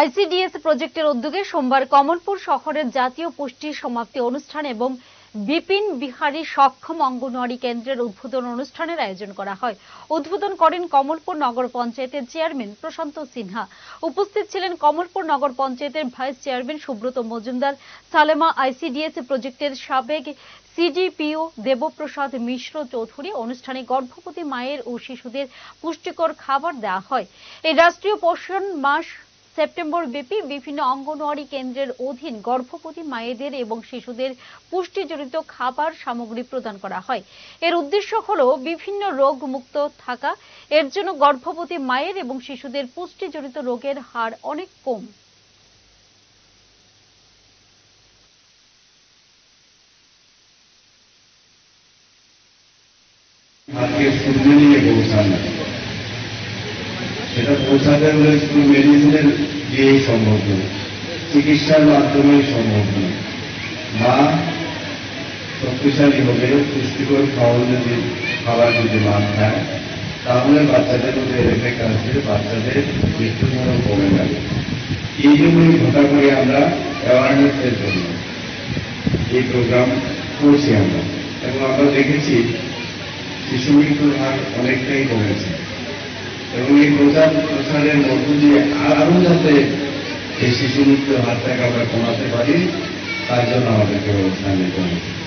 ICDS প্রজেক্টের উদ্যোগে সোমবার কমলপুর শহরের জাতীয় পুষ্টি সমাপ্তি অনুষ্ঠান এবং বিপিন বিহারী সক্ষম অঙ্গনওয়াড়ি কেন্দ্রের উদ্বোধন অনুষ্ঠানের আয়োজন করা হয়। উদ্বোধন করেন কমলপুর নগর পঞ্চায়েতের চেয়ারম্যান প্রশান্ত সিনহা। উপস্থিত ছিলেন কমলপুর নগর পঞ্চায়েতের vice chairman Subrata Majumdar, Salema ICDS project সাবেক সিডিপিও দেবপ্রসাদ মিশ্র চৌধুরী, অনুষ্ঠানে গর্ভবতী মায়ের ও শিশুদের পুষ্টিকর খাবার দেওয়া হয়। এই রাষ্ট্রীয় পোষণ মাস সেপ্টেম্বর ব্যাপী বিভিন্ন অঙ্গনওয়াড়ি কেন্দ্রের অধীন গর্ভবতী মায়েদের এবং শিশুদের পুষ্টিজনিত খাবার সামগ্রী প্রদান করা হয়। এর উদ্দেশ্য হল বিভিন্ন রোগ মুক্ত থাকা। এর জন্য গর্ভবতী মায়ের এবং শিশুদের পুষ্টিজনিত রোগের হার অনেক কম। আজকে সূর্য নিয়ে না সেটা পৌঁছাতে হলে শুধু মেডিসিনের দিয়েই সম্ভব নয়, চিকিৎসার মাধ্যমেই সম্ভব নয়। মা শক্তিশালী হবে পুষ্টিকর খাওয়ার যদি খাবার যদি মা খায়, তাহলে বাচ্চাদের মধ্যে এফেক্ট আসবে, বাচ্চাদের মৃত্যুর হারও কমে যাবে। এই জন্যই ঘটা করে আমরা অ্যাওয়ারনেসের জন্য এই প্রোগ্রাম করছি আমরা। এবং আমরা দেখেছি, শিশু মৃত্যুর হার অনেকটাই কমেছে। এবং এই প্রচার প্রসারের মধ্য দিয়ে আরও যাতে এই শিশু মৃত্যুর হাত থেকে আমরা কমাতে পারি, তার জন্য আমাদেরকে ব্যবস্থা নিতে হবে।